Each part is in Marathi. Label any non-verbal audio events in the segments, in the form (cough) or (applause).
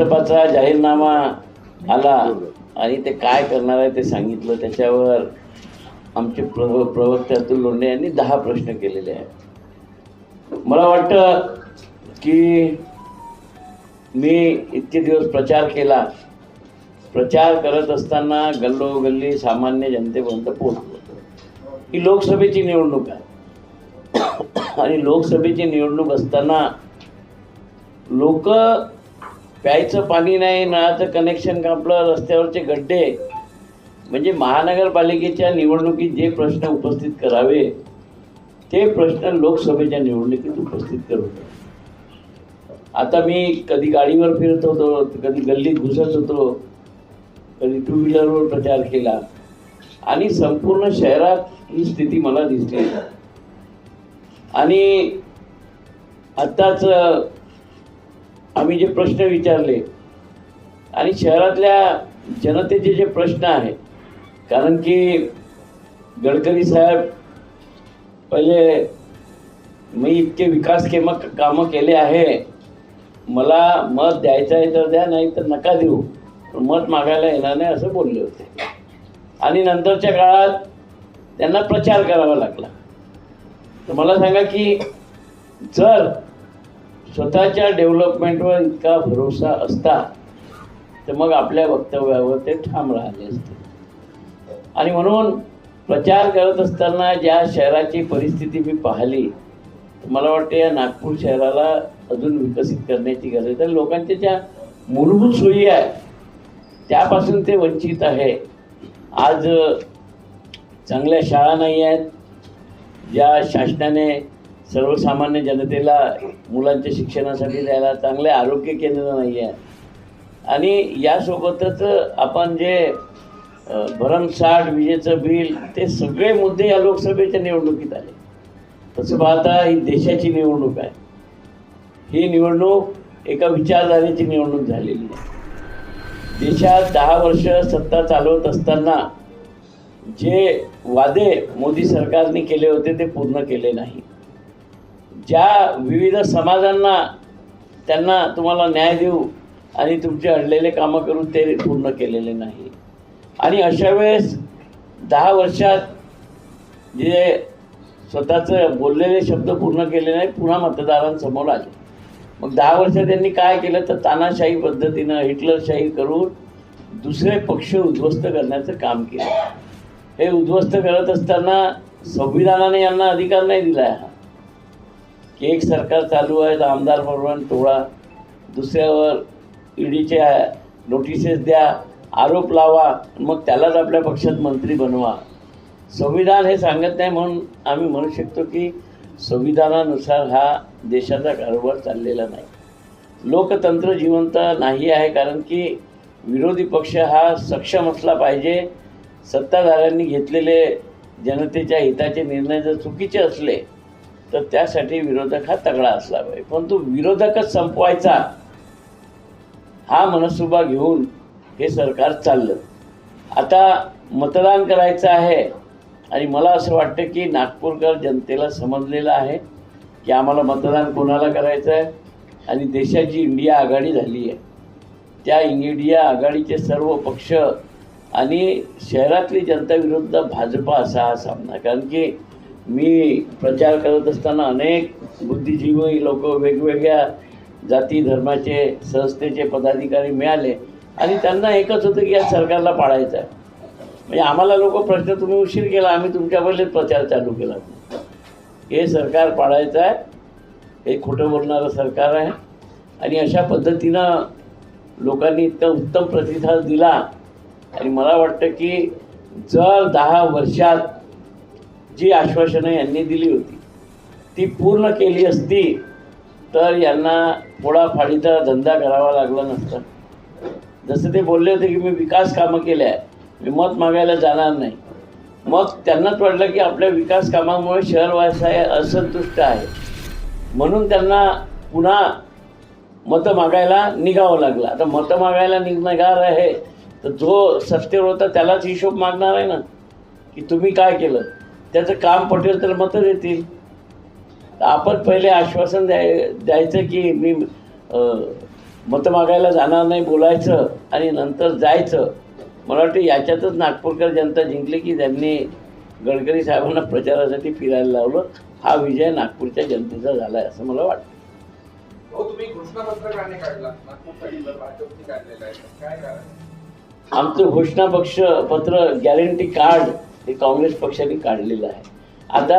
भाजपाचा जाहीरनामा आला आणि ते काय करणार आहे ते सांगितलं. त्याच्यावर आमचे प्रव प्रवक्ते अतुल लोंढे यांनी दहा प्रश्न केलेले आहेत. मला वाटतं की मी इतके दिवस प्रचार केला. प्रचार करत असताना गल्लोगल्ली सामान्य जनतेपर्यंत पोहोचलो. ही लोकसभेची निवडणूक आहे. आणि लोकसभेची निवडणूक असताना लोक प्यायचं पाणी नाही नळाचं कनेक्शन कापलं रस्त्यावरचे गड्डे. म्हणजे महानगरपालिकेच्या निवडणुकीत जे प्रश्न उपस्थित करावे ते प्रश्न लोकसभेच्या निवडणुकीत उपस्थित करत आता मी कधी गाडीवर फिरत होतो कधी गल्लीत घुसत होतो कधी टू व्हीलरवर प्रचार केला. आणि संपूर्ण शहरात ही स्थिती मला दिसली. आणि आत्ताच आम्ही जे प्रश्न विचारले आणि शहरातल्या जनतेचे जे प्रश्न आहे कारण की गडकरी साहेब पहिले मी इतके विकास केम कामं केले आहे मला मत द्यायचं आहे तर द्या नाही तर नका देऊ. पण मत मागायला येणार नाही असं बोलले होते. आणि नंतरच्या काळात त्यांना प्रचार करावा लागला. तर मला सांगा की जर स्वतःच्या डेव्हलपमेंटवर इतका भरोसा असता तर मग आपल्या वक्तव्यावर ते ठाम राहिले असते. आणि म्हणून प्रचार करत असताना ज्या शहराची परिस्थिती मी पाहिली मला वाटतं या नागपूर शहराला अजून विकसित करण्याची गरज आहे. लोकांच्या ज्या मूलभूत सोयी आहेत त्यापासून ते वंचित आहे. आज चांगल्या शाळा नाही आहेत ज्या शासनाने सर्वसामान्य जनतेला मुलांच्या शिक्षणासाठी द्यायला चांगले आरोग्य केंद्र नाही आहे आणि यासोबतच आपण जे भरमसाठ विजेचं बिल ते सगळे मुद्दे या लोकसभेच्या निवडणुकीत आले. तसं पाहता ही देशाची निवडणूक आहे. ही निवडणूक एका विचारधारेची निवडणूक झालेली आहे. देशात दहा वर्ष सत्ता चालवत असताना जे वादे मोदी सरकारने केले होते ते पूर्ण केले नाही. ज्या विविध समाजांना त्यांना तुम्हाला न्याय देऊ आणि तुमचे अडलेले कामं करून ते पूर्ण केलेले नाही. आणि अशा वेळेस दहा वर्षात जे स्वतःचं बोललेले शब्द पूर्ण केले नाही पुन्हा मतदारांसमोर आले. मग दहा वर्षात त्यांनी काय केलं? तर तानाशाही पद्धतीनं हिटलरशाही करून दुसरे पक्ष उद्ध्वस्त करण्याचं काम केलं. हे उद्ध्वस्त करत असताना संविधानाने यांना अधिकार नाही दिला. एक सरकार चालू आहे तर आमदार परवान टोळा. दुसऱ्यावर ईडीच्या नोटिसेस द्या आरोप लावा मग त्यालाच आपल्या पक्षात मंत्री बनवा. संविधान हे सांगत नाही म्हणून आम्ही म्हणू शकतो की संविधानानुसार हा देशाचा कारभार चाललेला नाही. लोकतंत्र जिवंत नाही आहे कारण की विरोधी पक्ष हा सक्षम असला पाहिजे. सत्ताधाऱ्यांनी घेतलेले जनतेच्या हिताचे निर्णय जर चुकीचे असले तर त्यासाठी विरोधक हा तगडा असला पाहिजे. परंतु विरोधकच संपवायचा हा मनसुबा घेऊन हे सरकार चाललं. आता मतदान करायचं आहे आणि मला असं वाटतं की नागपूरकर जनतेला समजलेलं आहे की आम्हाला मतदान कोणाला करायचं आहे? आणि देशाची इंडिया आघाडी झाली आहे. त्या इंडिया आघाडीचे सर्व पक्ष आणि शहरातली जनता विरुद्ध भाजपा असा हा सामना. कारण की मी प्रचार करत असताना अनेक बुद्धिजीवी लोक वेगवेगळ्या जाती धर्माचे संस्थेचे पदाधिकारी मिळाले आणि त्यांना एकच होतं की या सरकारला पाळायचं आहे म्हणजे आम्हाला लोक प्रश्न तुम्ही उशीर केला आम्ही तुमच्या प्रचार चालू केला. हे सरकार पाळायचं आहे हे खोटं बोलणारं सरकार आहे. आणि अशा पद्धतीनं लोकांनी इतका उत्तम प्रतिसाद दिला. आणि मला वाटतं की जर दहा वर्षात जी आश्वासनं यांनी दिली होती ती पूर्ण केली असती तर यांना फोडाफाडीचा धंदा करावा लागला नसता. जसं ते बोलले होते की मी विकास कामं केले आहे मी मत मागायला जाणार नाही. मग त्यांनाच वाटलं की आपल्या विकास कामामुळे शहरवासी असंतुष्ट आहे. म्हणून त्यांना पुन्हा मतं मागायला निघावं लागलं. आता मतं मागायला निघणार आहे तर जो सत्तेवर होता त्यालाच हिशोब मागणार आहे ना की तुम्ही काय केलं? त्याचं काम पटेल तर मतं देतील आपण पहिले आश्वासन द्याय द्यायचं की मी मतं मागायला जाणार नाही बोलायचं आणि नंतर जायचं. मला वाटतं याच्यातच नागपूरकर जनता जिंकली की त्यांनी गडकरी साहेबांना प्रचारासाठी फिरायला लावलं. हा विजय नागपूरच्या जनतेचा झाला आहे असं मला वाटतं. आमचं घोषणा पक्ष पत्र गॅरंटी कार्ड हे काँग्रेस पक्षाने काढलेलं आहे. आता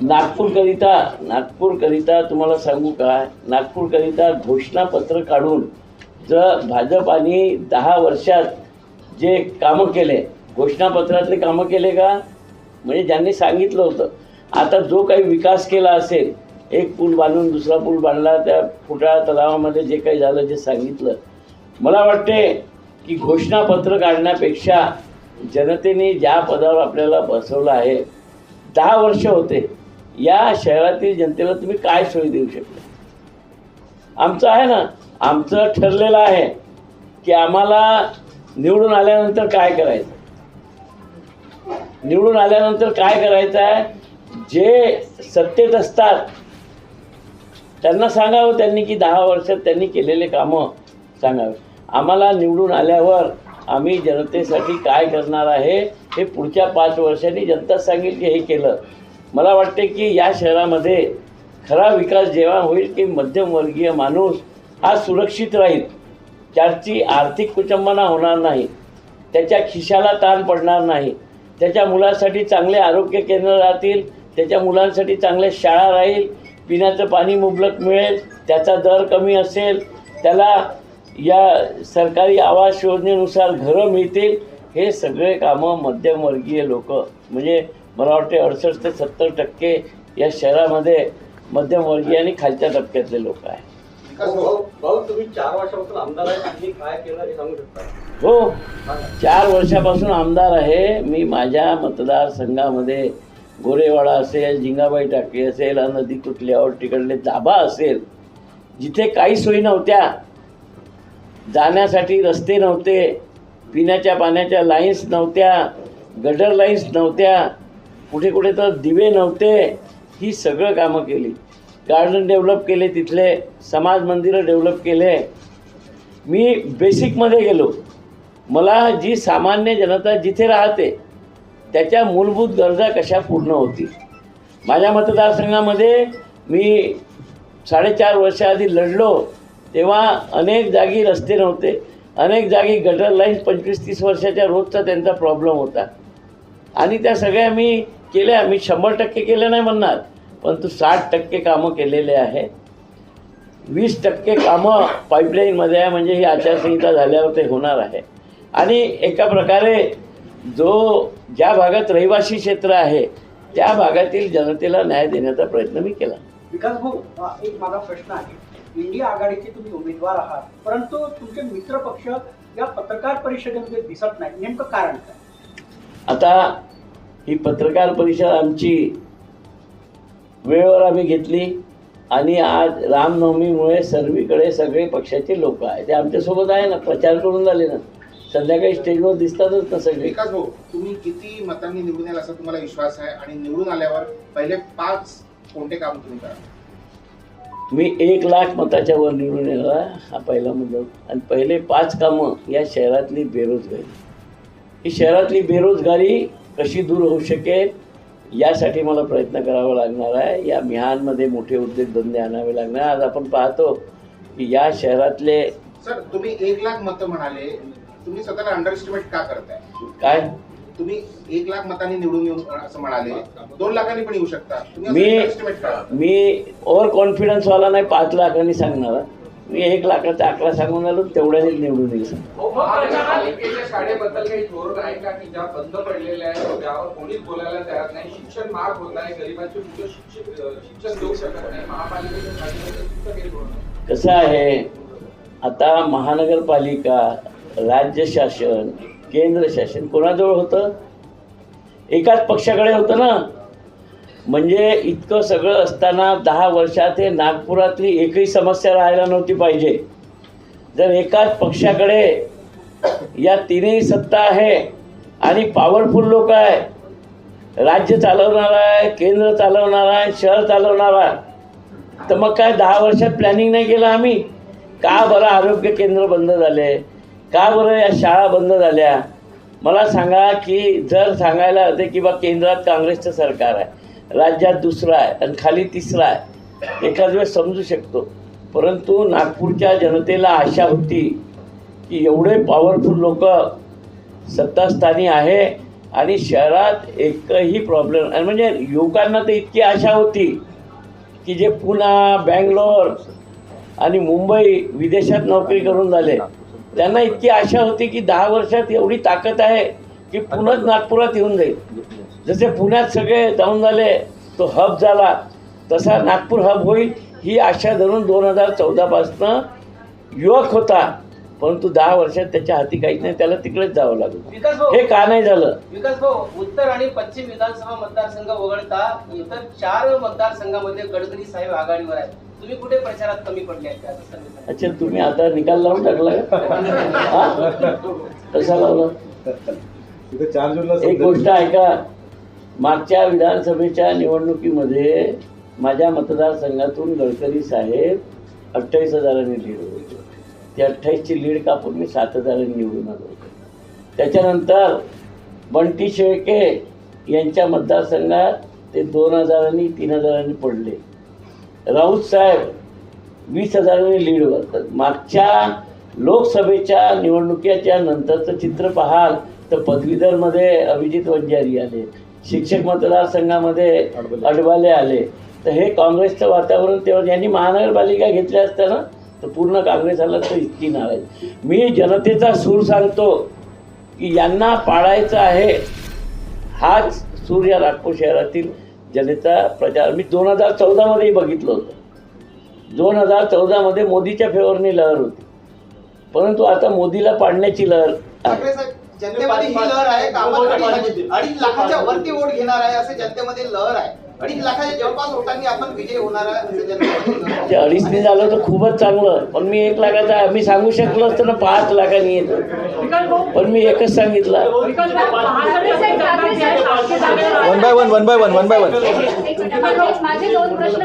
नागपूरकरिता नागपूरकरिता तुम्हाला सांगू का? नागपूरकरिता घोषणापत्र काढून जर भाजपाने दहा वर्षात जे कामं केले घोषणापत्रातले कामं केले का? म्हणजे ज्यांनी सांगितलं होतं. आता जो काही विकास केला असेल एक पूल बांधून दुसरा पूल बांधला त्या फुटाळा तलावामध्ये जे काही झालं जे सांगितलं मला वाटते की घोषणापत्र काढण्यापेक्षा जनतेने ज्या पदावर आपल्याला बसवलं आहे दहा वर्ष होते या शहरातील जनतेला तुम्ही काय सोयी देऊ शकता? आमचं आहे ना आमचं ठरलेलं आहे की आम्हाला निवडून आल्यानंतर काय करायचं? निवडून आल्यानंतर काय करायचं आहे? जे सत्तेत असतात त्यांना सांगावं त्यांनी की दहा वर्षात त्यांनी केलेले कामं सांगावे. आम्हाला निवडून आल्यावर आम्ही जनतेसाठी काय करणार आहे हे पुढच्या पाच वर्षांनी जनता सांगेल की हे केलं. मला वाटते की या शहरामध्ये खरा विकास जेव्हा होईल की मध्यमवर्गीय माणूस हा सुरक्षित राहील त्याची आर्थिक कुचंबना होणार नाही त्याच्या खिशाला ताण पडणार नाही त्याच्या मुलांसाठी चांगले आरोग्य केंद्र राहतील त्याच्या मुलांसाठी चांगल्या शाळा राहील पिण्याचं पाणी मुबलक मिळेल त्याचा दर कमी असेल त्याला या सरकारी आवास योजनेनुसार घरं मिळतील हे सगळे कामं मध्यमवर्गीय लोक म्हणजे मला वाटते अडुसष्ट ते सत्तर टक्के या शहरामध्ये मध्यमवर्गीय आणि खालच्या टप्प्यातले लोक आहेत आहे हे. चार वर्षापासून आमदार आहे मी माझ्या मतदारसंघामध्ये गोरेवाडा असेल जिंगाबाई टाके असेल नदी कुठल्यावर तिकडले दाबा असेल जिथे काही सोयी नव्हत्या जाण्यासाठी रस्ते नव्हते पिण्याच्या पाण्याच्या लाईन्स नव्हत्या गटर लाईन्स नव्हत्या कुठे कुठे तर दिवे नव्हते. ही सगळं कामं केली. गार्डन डेव्हलप केले तिथले समाज मंदिरं डेव्हलप केले. मी बेसिकमध्ये गेलो. मला जी सामान्य जनता जिथे राहते त्याच्या मूलभूत गरजा कशा पूर्ण होतील? माझ्या मतदारसंघामध्ये मी साडेचार वर्षाआधी लढलो. तेव्हा अनेक जागी रस्ते नव्हते. अनेक जागी गटर लाईन्स पंचवीस तीस वर्षाच्या रोजचा त्यांचा प्रॉब्लेम होता. आणि त्या सगळ्या मी केल्या. मी शंभर टक्के केल्या नाही म्हणणार परंतु साठ टक्के कामं केलेले आहे वीस टक्के कामं पाईपलाईनमध्ये आहे म्हणजे ही आचारसंहिता झाल्यावर ते होणार आहे. आणि एका प्रकारे जो ज्या भागात रहिवासी क्षेत्र आहे त्या भागातील जनतेला न्याय देण्याचा प्रयत्न मी केला. विकास भाऊ एक माझा प्रश्न आहे. इंडिया आघाडीचे तुम्ही उमेदवार आहात. परंतु तुमचे मित्र पक्ष या पत्रकार परिषदेमध्ये दिसत नाही. नेमकं कारण काय? आता ही पत्रकार परिषद आमची वेळेवर आम्ही घेतली आणि आज रामनवमीमुळे सर्वीकडे सगळे पक्षाचे लोक आहेत. ते आमच्यासोबत आहे ना प्रचार करून झाले ना. संध्याकाळी स्टेजवर दिसतातच ना सगळे. विकास भाऊ तुम्ही किती मतांनी निवडून याल असा तुम्हाला विश्वास आहे? आणि निवडून आल्यावर पहिले पाच कोणते काम तुम्ही करा? मी एक लाख मताच्या वर निवडून येणार हा पहिला मुद्दा. आणि पहिले पाच कामं या शहरातली बेरोजगारी. ही शहरातली बेरोजगारी कशी दूर होऊ शकेल यासाठी मला प्रयत्न करावा लागणार आहे. या मिहानमध्ये मोठे उद्योगधंदे आणावे लागणार आज आपण पाहतो की या शहरातले सर तुम्ही एक लाख मतं म्हणाले. तुम्ही स्वतःला अंडर एस्टिमेट का करताय? काय? तुम्ही एक लाख मतांनी निवडून येऊन असं म्हणाले. दोन लाखांनी पण येऊ शकता. तुम्ही मी मी ओव्हर कॉन्फिडन्सवाला नाही पाच लाखांनी सांगणार. मी एक लाखाचा आकडा सांगून आलो तेवढ्यानेच निवडून येईल महापालिकेच्या शाळेबद्दल काही धोरण आहे का की ज्या बंद पडलेल्या आहेत ज्यावर कोणीच बोलायला तयार नाही? शिक्षण महाग होत आहे गरिबांची मुलं शिक्षित शिक्षण देऊ शकत नाही? महापालिकेच्या शाळेबद्दल तुमचं काही धोरण आहे? कसं आहे आता महानगरपालिका राज्य शासन केंद्र शासन कोणाजवळ होतं? एकाच पक्षाकडे होतं ना? म्हणजे इतकं सगळं असताना दहा वर्षात हे नागपुरातली एकही समस्या राहायला नव्हती पाहिजे. जर एकाच पक्षाकडे या तिन्ही सत्ता आहे आणि पॉवरफुल लोक आहे राज्य चालवणार आहे केंद्र चालवणार आहे शहर चालवणार आहे तर मग काय दहा वर्षात प्लॅनिंग नाही केलं आम्ही? का बरं आरोग्य केंद्र बंद झाले? का बरं या शाळा बंद झाल्या? मला सांगा की जर सांगायला होते की बा केंद्रात काँग्रेसचं सरकार आहे राज्यात दुसरं आहे आणि खाली तिसरं आहे एकाच वेळेस समजू शकतो. परंतु नागपूरच्या जनतेला आशा होती की एवढे पॉवरफुल लोक सत्तास्थानी आहे आणि शहरात एकही प्रॉब्लेम आणि म्हणजे युवकांना तर इतकी आशा होती की जे पुणा बँगलोर आणि मुंबई विदेशात नोकरी करून झाले त्यांना इतकी आशा होती की दहा वर्षात एवढी ताकद आहे की पुन्हाच नागपुरात येऊन जाईल. जसे पुण्यात सगळे जाऊन झाले तो हब झाला तसा नागपूर हब होईल ही आशा धरून दोन हजार चौदापासनं युवक होता परंतु दहा वर्षात त्याच्या हाती काहीच नाही त्याला तिकडेच जावं लागलं. हे का नाही झालं? विकास भाऊ उत्तर आणि पश्चिम विधानसभा मतदारसंघ वगळता इतर चार मतदारसंघामध्ये गडकरी साहेब आघाडीवर आहेत. तुम्ही कुठे प्रचारात कमी पडले. अच्छा तुम्ही आता निकाल लावून टाकला का? कसा लावला? एक गोष्ट ऐका. मागच्या विधानसभेच्या निवडणुकीमध्ये माझ्या मतदारसंघातून गडकरी साहेब अठ्ठावीस हजारांनी लीड होते. ते अठ्ठावीसची लीड कापून मी सात हजारांनी निवडून आलो होतो. त्याच्यानंतर बंटी शेळके यांच्या मतदारसंघात ते दोन हजारांनी तीन हजारांनी पडले. राऊत साहेब वीस हजारांनी लीडवर तर मागच्या लोकसभेच्या निवडणुकीच्या नंतरचं चित्र पाहाल तर पदवीधरमध्ये अभिजित वंजारी आले शिक्षक मतदारसंघामध्ये अडबाले आले. तर हे काँग्रेसचं वातावरण तेव्हा यांनी महानगरपालिका घेतल्या असत्या ना तर पूर्ण काँग्रेस आला तर इतकी नाव आहे मी जनतेचा सूर सांगतो की यांना पाळायचं आहे हाच सूर या नागपूर शहरातील जनतेचा प्रचार मी दोन हजार चौदामध्येही बघितलं होतं. दोन हजार चौदामध्ये मोदीच्या फेवरनी लहर होती. परंतु आता मोदीला पाडण्याची लहर आहे. ठाकरे साहेब जनतेमध्ये ही लहर आहे अडीच लाखाच्या वरती वोट घेणार आहे असे जनतेमध्ये लहर आहे. अडीच लाखाच्या जवळपास आपण विजय होणार अडीचने झालं तर खूपच चांगलं. पण मी एक लाखाचा मी सांगू शकलो असतं ना पाच लाखांनी येतं. पण मी एकच सांगितलं. One by one one by one one by one माझे दोन प्रश्न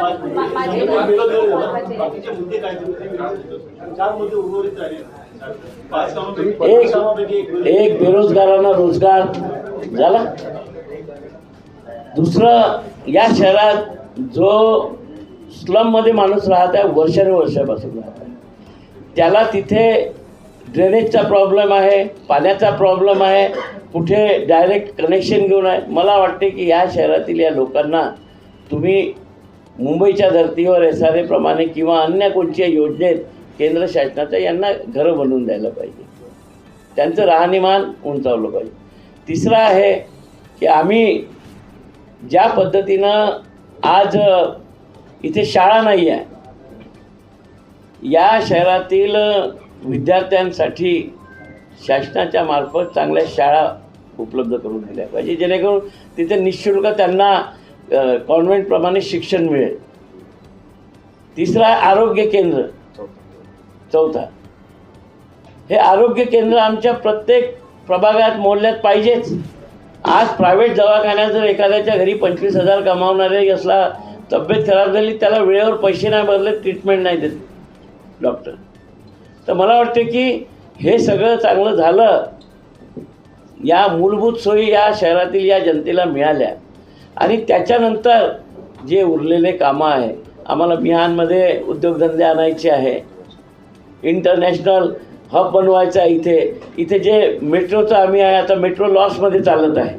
एक एक बेरोजगारांना रोजगार झाला. दुसरं या शहरात जो स्लममध्ये माणूस राहत आहे वर्षानुवर्षापासून राहत आहे. त्याला तिथे ड्रेनेजचा प्रॉब्लेम आहे पाण्याचा प्रॉब्लेम आहे कुठे डायरेक्ट कनेक्शन घेऊन आहे. मला वाटते की या शहरातील या लोकांना तुम्ही मुंबईच्या धर्तीवर एस आर एप्रमाणे किंवा अन्य कोणत्या योजनेत केंद्र शासनाच्या यांना घरं बनवून द्यायला पाहिजे. त्यांचं राहणीमान उंचावलं पाहिजे. तिसरं आहे की आम्ही ज्या पद्धतीनं आज इथे शाळा नाही आहे या शहरातील विद्यार्थ्यांसाठी शासनाच्या मार्फत चांगल्या शाळा उपलब्ध करून दिल्या पाहिजे जेणेकरून तिथे निशुल्क त्यांना कॉन्व्हेंटप्रमाणे शिक्षण मिळेल. तिसरं आहे आरोग्य केंद्र. चौथा. हे आरोग्य केंद्र आमच्या प्रत्येक प्रभागात मोडल्यात पाहिजेच. आज प्रायव्हेट दवाखान्यात जर एखाद्याच्या घरी पंचवीस हजार कमावणारे असला तब्येत खराब झाली त्याला वेळेवर पैसे नाही भरले ट्रीटमेंट नाही देत डॉक्टर तर मला वाटते की हे सगळं चांगलं झालं या मूलभूत सोयी या शहरातील या जनतेला मिळाल्या. आणि त्याच्यानंतर जे उरलेले कामं आहे आम्हाला बिहानमध्ये उद्योगधंदे आणायचे आहे इंटरनॅशनल हब बनवायचा आहे इथे. इथे जे मेट्रोचं आम्ही आहे आता मेट्रो लॉसमध्ये चालत आहे.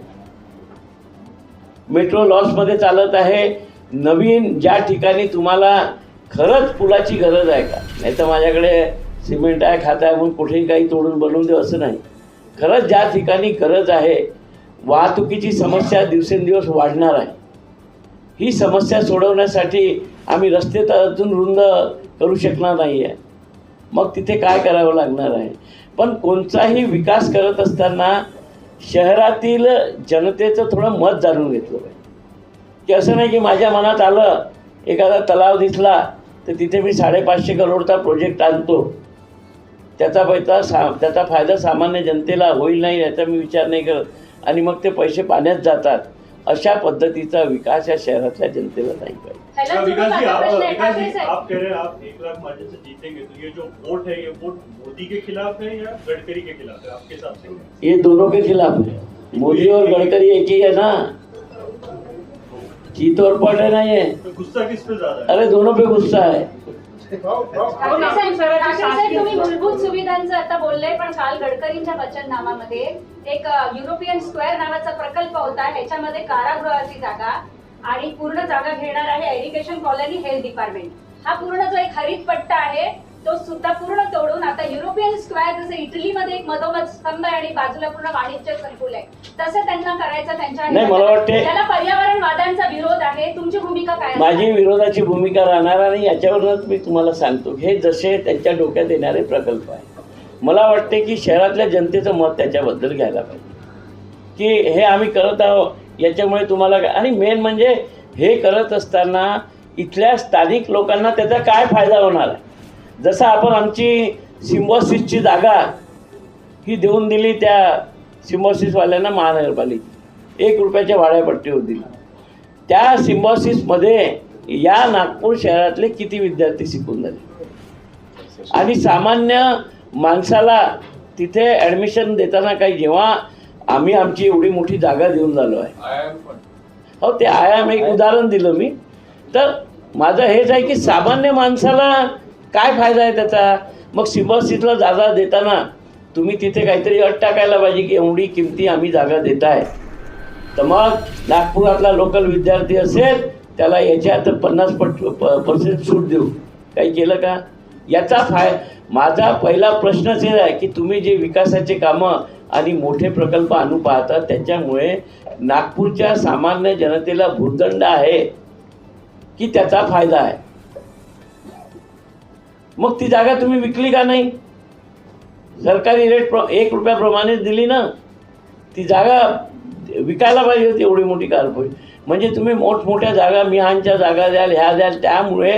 मेट्रो लॉसमध्ये चालत आहे. नवीन ज्या ठिकाणी तुम्हाला खरंच पुलाची गरज आहे का? नाही तर माझ्याकडे सिमेंट आहे खात आहे म्हणून कुठेही काही तोडून बनवून देऊ असं नाही. खरंच ज्या ठिकाणी गरज आहे वाहतुकीची समस्या दिवसेंदिवस वाढणार आहे. ही समस्या सोडवण्यासाठी आम्ही रस्ते तर अजून रुंद करू शकणार नाही आहे मग तिथे काय करावं लागणार आहे? पण कोणताही विकास करत असताना शहरातील जनतेचं थोडं मत जाणून घेतलं पाहिजे. की असं नाही की माझ्या मनात आलं एखादा तलाव दिसला तर तिथे मी साडेपाचशे करोडचा प्रोजेक्ट आणतो. त्याचा पैसा सा त्याचा फायदा सामान्य जनतेला होईल नाही याचा मी विचार नाही करत. आणि मग ते पैसे पाण्यात जातात. अशा पद्धतीचा विकास या शहरातल्या जनतेला नाही पाहिजे. विकास जी माझा आप प्रश्न आहे विकास जी आप कह रहे हैं आप एक लाख मार्जिन से जीतेंगे तो ये जो वोट है ये वोट मोदी के खिलाफ है या गडकरी के खिलाफ है? आपके हिसाब से। ये दोनों के खिलाफ है। मोदी और गडकरी एक ही है ना? जीत और पट है ना ये? तो गुस्सा किस पे ज़्यादा अरे दोनों पे गुस्सा है। ठाकरे साहेब ठाकरे साहेब तुम्ही मूलभूत सुविधांचं आता बोलले पण काल गडकरींच्या वचननामामध्ये एक अ, युरोपियन स्क्वेअर नावाचा प्रकल्प होता ह्याच्यामध्ये कारागृहाची जागा आणि पूर्ण जागा घेणार आहे एज्युकेशन कॉलनी हेल्थ डिपार्टमेंट हा पूर्ण जो एक हरित पट्टा आहे तो सुद्धा पूर्ण तोडून आता युरोपियन स्क्वेअर जसं इटलीमध्ये एक मधोमध स्तंभ आहे आणि बाजूला पूर्ण वाणिज्य संकुल आहे तसं त्यांना करायचं त्यांच्या नाही, मला वाटते- त्याला तुमची भूमिका काय माझी विरोधाची भूमिका राहणार आणि याच्यावरूनच मी तुम्हाला सांगतो हे जसे त्यांच्या डोक्यात येणारे प्रकल्प आहे मला वाटते की शहरातल्या जनतेचं मत त्याच्याबद्दल घ्यायला पाहिजे. की हे आम्ही करत आहोत याच्यामुळे तुम्हाला काय आणि मेन म्हणजे हे करत असताना इथल्या स्थानिक लोकांना त्याचा काय फायदा होणार आहे? जसं आपण आमची सिम्बॉसिसची जागा ही देऊन दिली त्या सिम्बॉसिसवाल्यांना महानगरपालिका एक रुपयाच्या भाड्यापट्टीवर दिली. त्या सिम्बॉसिसमध्ये या नागपूर शहरातले किती विद्यार्थी शिकून झाले? आणि सामान्य माणसाला तिथे ॲडमिशन देताना काही जेव्हा आम्ही आमची एवढी मोठी जागा देऊन झालो आहे. हो ते आयाम एक उदाहरण दिलं मी. तर माझं हेच आहे की सामान्य माणसाला काय फायदा आहे त्याचा? मग सिम्बॉसिसला जागा देताना तुम्ही तिथे काहीतरी अट टाकायला पाहिजे की एवढी किमती आम्ही जागा देत आहे. तर मग नागपुरातला लोकल विद्यार्थी असेल त्याला याच्यात पन्नास पट पर्सेंट सूट देऊ. काही केलं का? याचा फाय माझा पहिला प्रश्नच हे आहे की तुम्ही जे विकासाचे कामं आणि मोठे प्रकल्प आणू पाहता त्याच्यामुळे नागपूरच्या सामान्य जनतेला भूर्दंड आहे की त्याचा फायदा आहे? मग ती जागा तुम्ही विकली का नाही? सरकारी रेट प्र एक रुपयाप्रमाणेच दिली ना? ती जागा विकायला पाहिजे होती एवढी मोठी कारपोरेट म्हणजे तुम्ही मोठमोठ्या जागा मिहानच्या जागा द्याल ह्या द्याल त्यामुळे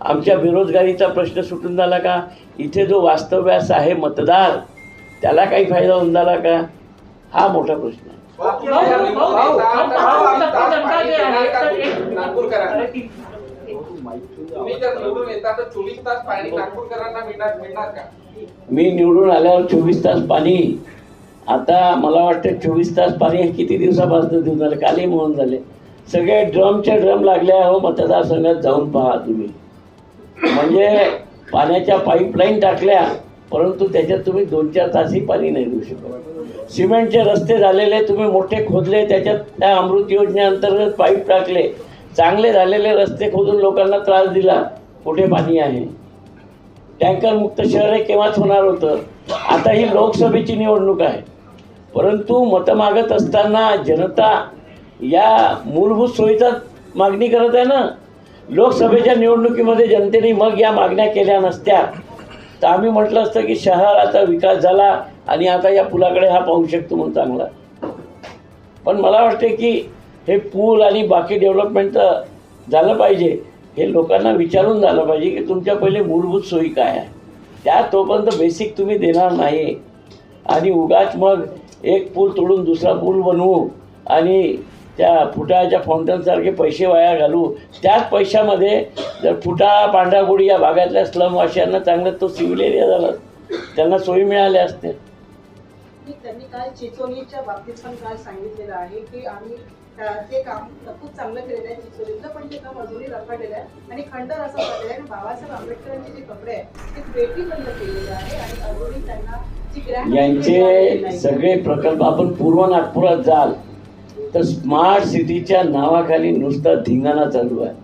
आमच्या बेरोजगारीचा प्रश्न सुटून झाला का? इथे जो वास्तव्यास आहे मतदार त्याला काही फायदा होऊन झाला का? हा मोठा प्रश्न आहे. मी निवडून आल्यावर चोवीस तास पाणी आता मला वाटतं चोवीस तास पाणी किती दिवसापासून देऊन झालं? कालही म्हणून झाले. सगळे ड्रमचे ड्रम लागले हो मतदारसंघात जाऊन पहा तुम्ही. म्हणजे पाण्याच्या पाईपलाईन टाकल्या परंतु त्याच्यात तुम्ही दोन चार तासही पाणी नाही देऊ शकत. सिमेंटचे रस्ते झालेले तुम्ही मोठे खोदले त्याच्यात त्या अमृत योजनेअंतर्गत पाईप टाकले. चांगले झालेले रस्ते खोदून लोकांना त्रास दिला. कुठे पाणी आहे. टँकर मुक्त शहर हे केव्हाच होणार होतं? आता ही लोकसभेची निवडणूक आहे. परंतु मतं मागत असताना जनता या मूलभूत सोयीचा मागणी करत आहे ना? लोकसभेच्या निवडणुकीमध्ये जनतेने मग या मागण्या केल्या नसत्या. तर आम्ही म्हटलं असतं की शहराचा विकास झाला आणि आता या पुलाकडे हा पाहू शकतो म्हणून चांगला. पण मला वाटते की हे पूल आणि बाकी डेव्हलपमेंट तर झालं पाहिजे. हे लोकांना विचारून झालं पाहिजे की तुमच्या पहिले मूलभूत सोयी काय आहे? त्या तोपर्यंत बेसिक तुम्ही देणार नाही. आणि उगाच मग एक पूल तोडून दुसरा पूल बनवू आणि त्या फुटाच्या फाउंटनसारखे पैसे वाया घालू. त्याच पैशामध्ये जर फुटा पांढरागुडी या भागातल्या स्लमवासियांना चांगलं तो सिव्हिल एरिया झाला त्यांना सोयी मिळाल्या असते त्यांनी काल चिचोलीच्या बाबतीत पण काल सांगितलेलं आहे की आम्ही ते काम खूप चांगलं केलेलं आहे चिचोलीचं पण ते काम अजूनही रखडलेलं आहे. आणि खंडर असं पडलेलं आहे. आणि बाबासाहेब आंबेडकरांचे जे कपडे आहेत ते पेटी बंद केलेले आहे आणि अजूनही त्यांना यांचे सगळे प्रकल्प आपण पूर्व नागपुरात जाल. तर स्मार्ट सिटीच्या नावाखाली नुसता धिंगाणा चालू आहे.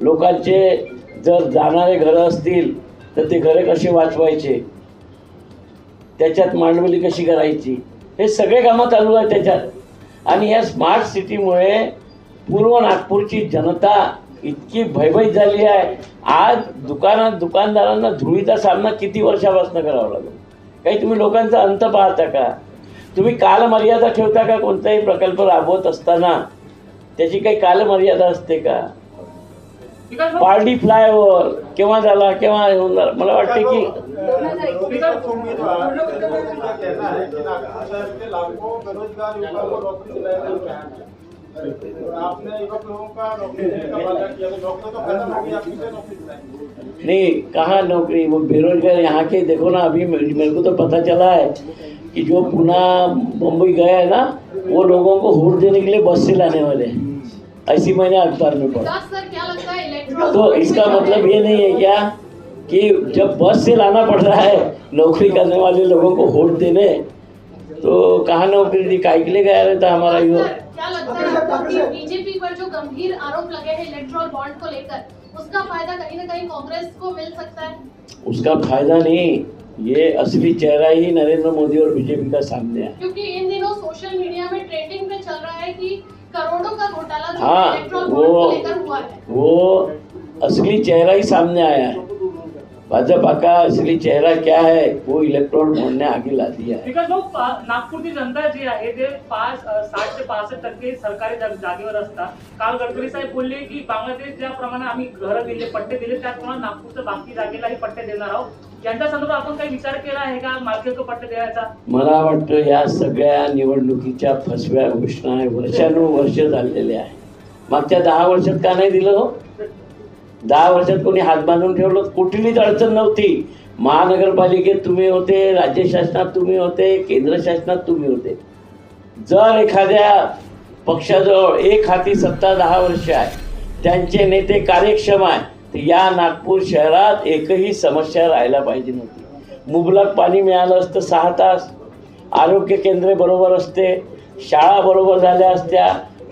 लोकांचे जर जाणारे घरं असतील तर ते घरं कसे वाचवायचे? त्याच्यात मांडवली कशी करायची? हे सगळे कामं चालू आहे त्याच्यात. आणि या स्मार्ट सिटीमुळे पूर्व नागपूरची जनता इतकी भयभीत झाली आहे. आज दुकानात दुकानदारांना धुळीचा सामना किती वर्षापासून करावा लागेल? काही तुम्ही लोकांचा अंत पाहता का? तुम्ही कालमर्यादा ठेवता का? कोणताही प्रकल्प राबवत असताना? त्याची काही कालमर्यादा असते का? पारडी फ्लायओव्हर केव्हा झाला केव्हा होऊन झाला? मला वाटते की गया नहीं कहाँ नौकरी? वो बेरोजगार यहाँ के देखो ना अभी मेरे को तो पता चला है कि जो पुणे मुंबई गए हैं ना वो लोगों को वोट देने के लिए बस से लाने वाले हैं। ऐसी मैंने अखबार में पढ़ा। तो इसका मतलब ये नहीं है क्या कि जब बस से लाना पड़ रहा है नौकरी करने वाले लोगों को होट देने तो कहाँ नौकरी दी? काय के लिए गया रहता हमारा युवक क्या लगता है आपको कि बीजेपी पर जो गंभीर आरोप लगे हैं इलेक्ट्रॉल बॉन्ड को लेकर उसका फ़ायदा कहीं ना कहीं कांग्रेस को मिल सकता है? उसका फ़ायदा नहीं ये असली चेहरा ही नरेंद्र मोदी और बीजेपी का सामने है। क्योंकि इन दिनों सोशल मीडिया में ट्रेंडिंग पे चल रहा है कि करोड़ों का घोटाला हाँ, वो- को हुआ है। वो असली चेहरा ही सामने आया है। भाजपा का असली चेहरा क्या है? वो इलेक्ट्रॉन बॉन्ड ने आगे ला दिया है। बिकॉज भाऊ पा- नागपूरची जनता जी आहे ते पाच साठ ते पासष्ट टक्के सरकारी जागेवर असतात काल गडकरी साहेब बोलले की बांगलादेश ज्याप्रमाणे आम्ही घरं दिले पट्टे दिले त्याचप्रमाणे नागपूरच्या बाकी जागेलाही पट्टे देणार आहोत. यांच्या संदर्भात आपण काही विचार केला आहे का? मालकीहक्क पट्टे द्यायचा? मला वाटतं या सगळ्या निवडणुकीच्या फसव्या घोषणा वर्षानुवर्ष झालेल्या आहे मागच्या दहा वर्षात का नाही दिलं हो? दहा वर्षात कोणी हात बांधून ठेवलं कुठलीच अडचण नव्हती. महानगरपालिकेत तुम्ही होते राज्य शासनात तुम्ही होते केंद्र शासनात तुम्ही होते. जर एखाद्या पक्षाजवळ एक हाती सत्ता दहा वर्ष आहे त्यांचे नेते कार्यक्षम आहे तर या नागपूर शहरात एकही समस्या राहायला पाहिजे नव्हती. मुबलक पाणी मिळालं असतं सहा तास. आरोग्य केंद्रे बरोबर असते शाळा बरोबर झाल्या असत्या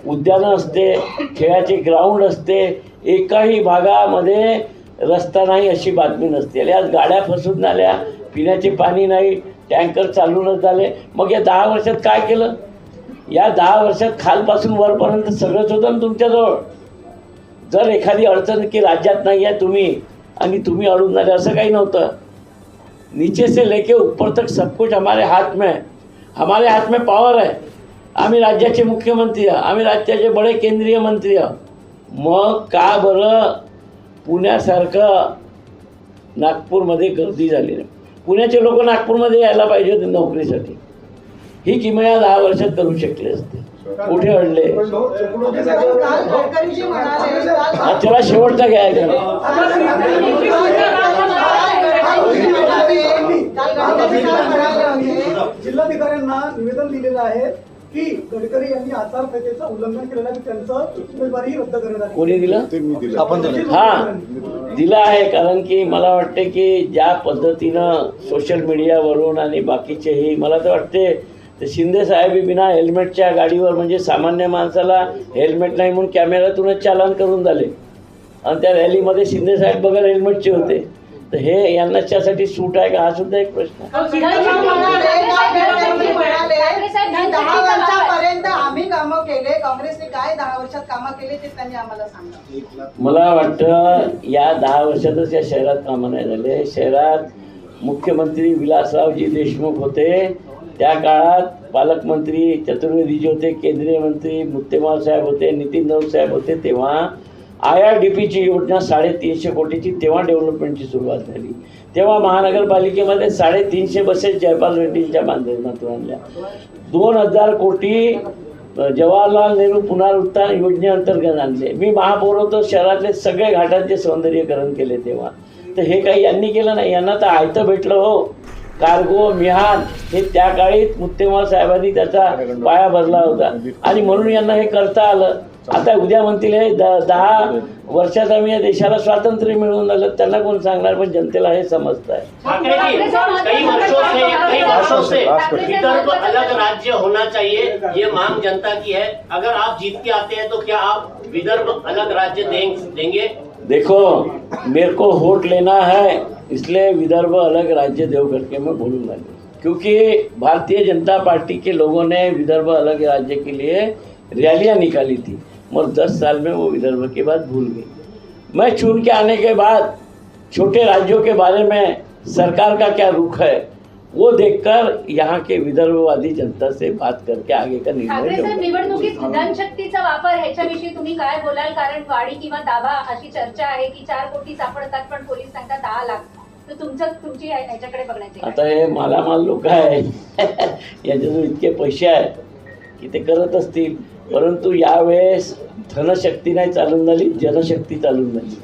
उद्यानं असते खेळाचे ग्राउंड असते एकाही भागामध्ये रस्ता नाही अशी बातमी नसते. आणि आज गाड्या फसून झाल्या पिण्याचे पाणी नाही टँकर चालूनच झाले. मग या दहा वर्षात काय केलं? या दहा वर्षात खालपासून वरपर्यंत सगळंच होतं ना तुमच्याजवळ. जर एखादी अडचण की राज्यात नाही आहे तुम्ही आणि तुम्ही अडून झाले असं काही नव्हतं. नीचे से लेके ऊपर तक सब कुछ हमारे हाथ में है. हमारे हाथ में पावर है आम्ही राज्याचे मुख्यमंत्री आहे आम्ही राज्याचे बडे केंद्रीय मंत्री आहे मग का बरं पुण्यासारखं नागपूरमध्ये गर्दी झाली नाही? पुण्याचे लोक नागपूरमध्ये यायला पाहिजे होते नोकरीसाठी. ही किमया दहा वर्षात करू शकले असते. कुठे अडले? काल त्याला शेवटचा घ्यायचा जिल्हाधिकाऱ्यांना निवेदन दिलेलं आहे की गडकरी यांनी आचारसंहितेचं उल्लंघन केलेलं आहे त्यांचं उमेदवारी रद्द करण्यात आली. कोणी दिलं? आपण दिलं. हा दिला आहे कारण की मला वाटते की ज्या पद्धतीनं सोशल मीडियावरून आणि बाकीचेही मला तर वाटते तर शिंदे साहेब बिना हेल्मेटच्या गाडीवर म्हणजे सामान्य माणसाला हेल्मेट नाही म्हणून कॅमेऱ्यातूनच चालन करून झाले. आणि त्या रॅलीमध्ये शिंदे साहेब बघा हेल्मेटचे होते. तर हे यांना त्यासाठी सूट आहे का? हा सुद्धा एक प्रश्न आहे. दहा वर्षापर्यंत आम्ही कामं केले काँग्रेसने काय दहा वर्षात कामं केले ते त्यांनी आम्हाला सांगा मला वाटतं या दहा वर्षातच या शहरात कामं नाही झाले. शहरात मुख्यमंत्री विलासरावजी देशमुख होते. त्या काळात पालकमंत्री चतुर्वेदीजी होते केंद्रीय मंत्री मुत्तेमाल साहेब होते नितीन राऊत साहेब होते. तेव्हा आय आर डी पीची योजना साडेतीनशे कोटीची तेव्हा डेव्हलपमेंटची सुरुवात झाली. तेव्हा महानगरपालिकेमध्ये साडेतीनशे बसेस जयपाल रेड्डींच्या माध्यमातून आणल्या. दोन हजार कोटी जवाहरलाल नेहरू पुनरुत्थान योजनेअंतर्गत आणले. मी महापौर होतो शहरातले सगळे घाटांचे सौंदर्यीकरण केले तेव्हा. तर हे काही यांनी केलं नाही यांना तर आयतं भेटलं हो. कार्गो मिहान हे त्या काळीत मुत्तेमा साहेबांनी त्याचा पाया भरला होता. आणि म्हणून यांना हे करता आलं. आता उद्या म्हणतील हे द- दहा वर्षात आम्ही या देशाला स्वातंत्र्य मिळवून आलं त्यांना कोण सांगणार? पण जनतेला हे समजत आहे कई वर्षों से कई वर्षों से ठाकरे साहब विदर्भ अलग राज्य होना चाहिए ये मांग जनता की है। अगर आप जीत के आते हैं तो क्या आप विदर्भ अलग राज्य देंगे? देखो मेरे को वोट लेना है इसलिए विदर्भ अलग राज्य देव करके मैं बोलूँगा नहीं। क्योंकि भारतीय जनता पार्टी के लोगों ने विदर्भ अलग राज्य के लिए रैलियाँ निकाली थी। मगर दस साल में वो विदर्भ की बात भूल गई। मैं चुन के आने के बाद छोटे राज्यों के बारे में सरकार का क्या रुख है वो देखकर यहाँ के विदर्भवादी जनता से बात करके आगे का निर्णय निवडणुकीत वापर ह्याच्याविषयी तुम्ही काय बोलाल? कारण वाढी किंवा दावा अशी चर्चा आहे की चार कोटी सापडतात पण पोलीस सांगतात दहा लाख. तर तुमचं तुमची ह्या- ह्याच्याकडे बघण्याची? आता हे मालामाल लोक आहे (laughs) याच्याजवळ इतके पैसे आहेत की ते करत असतील. परंतु यावेळेस धनशक्ती नाही चालून झाली जनशक्ती चालून झाली.